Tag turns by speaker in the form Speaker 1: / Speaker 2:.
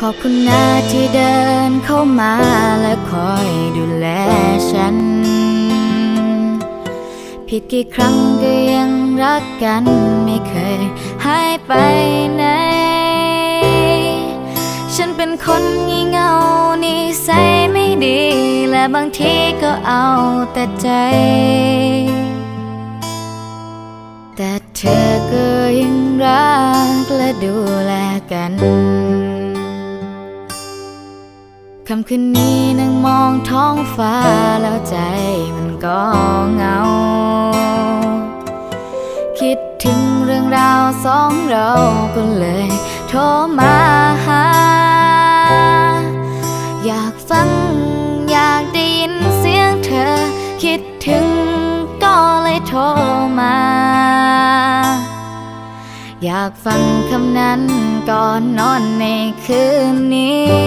Speaker 1: ขอบคุณนะที่เดินเข้ามาและคอยดูแลฉัน ผิดกี่ครั้งก็ยังรักกันไม่เคยหายไปไหน ฉันเป็นคนงี่เง่านิสัยไม่ดี และบางทีก็เอาแต่ใจ แต่เธอก็ยังรักและดูแลกัน คำคืนนี้นั่งมองท้องฟ้าแล้วใจมันก็เหงา คิดถึงเรื่องราวสองเราก็เลยโทรมาหา อยากฟังอยากได้ยินเสียงเธอ คิดถึงก็เลยโทรมา อยากฟังคำนั้นก่อนนอนในคืนนี้